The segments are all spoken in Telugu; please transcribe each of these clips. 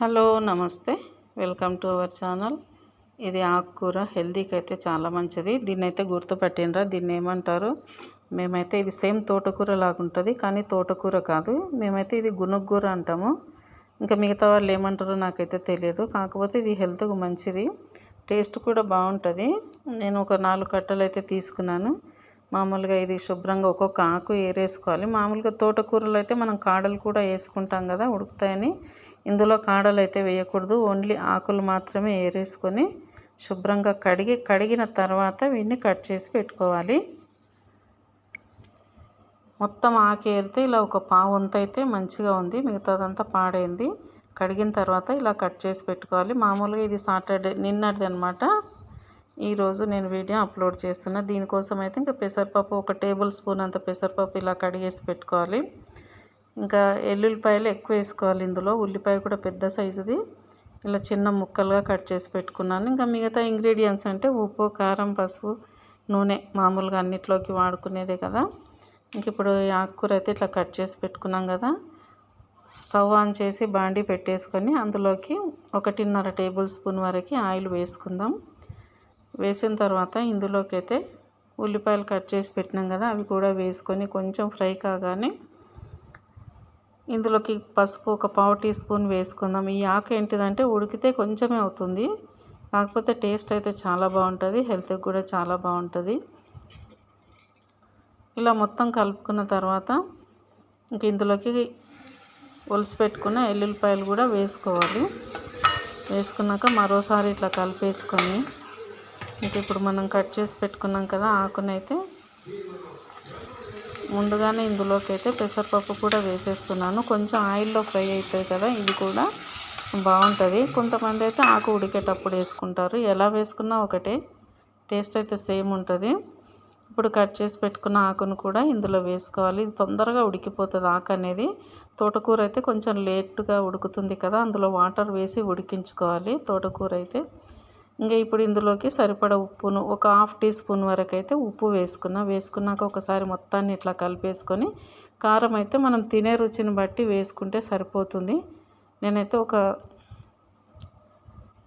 హలో నమస్తే. Welcome to our channel. ఇది ఆకుకూర. హెల్తీకి అయితే చాలా మంచిది. దీన్ని అయితే గుర్తుపెట్టినరా దీన్ని ఏమంటారు మేమైతే ఇది సేమ్ తోటకూర లాగుంటుంది కానీ తోటకూర కాదు. మేమైతే ఇది గునుగూర అంటాము. ఇంకా మిగతా వాళ్ళు ఏమంటారో నాకైతే తెలియదు కాకపోతే ఇది హెల్త్కు మంచిది. టేస్ట్ కూడా బాగుంటుంది. నేను ఒక నాలుగు కట్టలు అయితే తీసుకున్నాను. మామూలుగా ఇది శుభ్రంగా ఒక్కొక్క ఆకు ఏరేసుకోవాలి. మామూలుగా తోటకూరలు అయితే మనం కాడలు కూడా వేసుకుంటాం కదా ఉడుకుతాయని. ఇందులో కాడలు అయితే వేయకూడదు. ఓన్లీ ఆకులు మాత్రమే ఏరేసుకొని శుభ్రంగా కడిగి కడిగిన తర్వాత వీటిని కట్ చేసి పెట్టుకోవాలి. మొత్తం ఆకేరితే ఇలా ఒక పావు వంత అయితే మంచిగా ఉంది. మిగతాదంతా పాడైంది. కడిగిన తర్వాత ఇలా కట్ చేసి పెట్టుకోవాలి. మామూలుగా ఇది సాటర్డే నిన్నటిది అనమాట ఈరోజు నేను వీడియో అప్లోడ్ చేస్తున్నా. దీనికోసం అయితే ఇంకా పెసరపప్పు ఒక టేబుల్ స్పూన్ అంత పెసరపప్పు ఇలా కడిగేసి పెట్టుకోవాలి. ఇంకా ఎల్లుల్లిపాయలు ఎక్కువ వేసుకోవాలి ఇందులో. ఉల్లిపాయ కూడా పెద్ద సైజుది. ఇలా చిన్న ముక్కలుగా కట్ చేసి పెట్టుకున్నాను. ఇంకా మిగతా ఇంగ్రీడియంట్స్ అంటే ఉప్పు కారం పసుపు నూనె మామూలుగా అన్నిట్లోకి వాడుకునేదే కదా. ఇంక ఇప్పుడు ఆకుకూర అయితే ఇట్లా కట్ చేసి పెట్టుకున్నాం కదా. స్టవ్ ఆన్ చేసి బాండీ పెట్టేసుకొని అందులోకి ఒకటిన్నర టేబుల్ స్పూన్ వరకు ఆయిల్ వేసుకుందాం. వేసిన తర్వాత ఇందులోకి అయితే ఉల్లిపాయలు కట్ చేసి పెట్టినాం కదా అవి కూడా వేసుకొని కొంచెం ఫ్రై కాగానే ఇందులోకి పసుపు ఒక పావు టీ స్పూన్ వేసుకుందాం. ఈ ఆకు ఏంటిదంటే ఉడికితే కొంచెమే అవుతుంది. కాకపోతే టేస్ట్ అయితే చాలా బాగుంటుంది హెల్త్కి కూడా చాలా బాగుంటుంది. ఇలా మొత్తం కలుపుకున్న తర్వాత ఇంక ఇందులోకి ఒలిసి పెట్టుకున్న ఎల్లుల్లిపాయలు కూడా వేసుకోవాలి. వేసుకున్నాక మరోసారి ఇట్లా కలిపేసుకొని ఇంక ఇప్పుడు మనం కట్ చేసి పెట్టుకున్నాం కదా ఆకునైతే ముందుగానే ఇందులోకి అయితే పెసరపప్పు కూడా వేసేస్తున్నాను. కొంచెం ఆయిల్లో ఫ్రై అవుతుంది కదా ఇది కూడా బాగుంటుంది. కొంతమంది అయితే ఆకు ఉడికేటప్పుడు వేసుకుంటారు. ఎలా వేసుకున్నా ఒకటే టేస్ట్ అయితే సేమ్ ఉంటుంది. ఇప్పుడు కట్ చేసి పెట్టుకున్న ఆకును కూడా ఇందులో వేసుకోవాలి. ఇది తొందరగా ఉడికిపోతుంది ఆకు అనేది. తోటకూర అయితే కొంచెం లేట్గా ఉడుకుతుంది కదా అందులో వాటర్ వేసి ఉడికించుకోవాలి తోటకూర అయితే. ఇంకా ఇప్పుడు ఇందులోకి సరిపడ ఉప్పును ఒక హాఫ్ టీ స్పూన్ వరకు అయితే ఉప్పు వేసుకున్నా. వేసుకున్నాక ఒకసారి మొత్తాన్ని ఇట్లా కలిపేసుకొని కారం అయితే మనం తినే రుచిని బట్టి వేసుకుంటే సరిపోతుంది. నేనైతే ఒక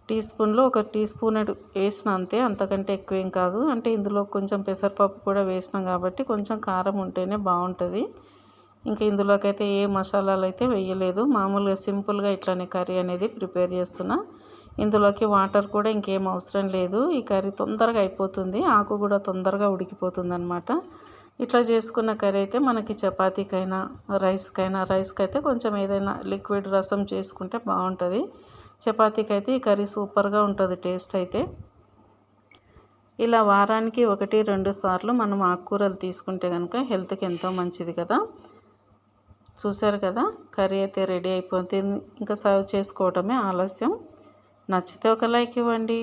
టీ స్పూన్లో ఒక టీ స్పూన్ వేసిన అంతే. అంతకంటే ఎక్కువ ఏం కాదు. అంటే ఇందులో కొంచెం పెసరపప్పు కూడా వేసినాం కాబట్టి కొంచెం కారం ఉంటేనే బాగుంటుంది. ఇంకా ఇందులోకి అయితే ఏ మసాలాలు అయితే వేయలేదు. మామూలుగా సింపుల్గా ఇట్లానే కర్రీ అనేది ప్రిపేర్ చేస్తున్నా. ఇందులోకి వాటర్ కూడా ఇంకేం అవసరం లేదు. ఈ కర్రీ తొందరగా అయిపోతుంది. ఆకు కూడా తొందరగా ఉడికిపోతుంది అనమాట ఇట్లా చేసుకున్న కర్రీ అయితే మనకి చపాతీకైనా రైస్కైనా రైస్కి అయితే కొంచెం ఏదైనా లిక్విడ్ రసం చేసుకుంటే బాగుంటుంది. చపాతీకి అయితే ఈ కర్రీ సూపర్గా ఉంటుంది టేస్ట్ అయితే. ఇలా వారానికి ఒకటి రెండు సార్లు మనం ఆకుకూరలు తీసుకుంటే కనుక హెల్త్కి ఎంతో మంచిది కదా. చూశారు కదా? కర్రీ అయితే రెడీ అయిపోతుంది ఇంకా సర్వ్ చేసుకోవటమే ఆలస్యం. నచ్చితే ఒక లైక్ ఇవ్వండి.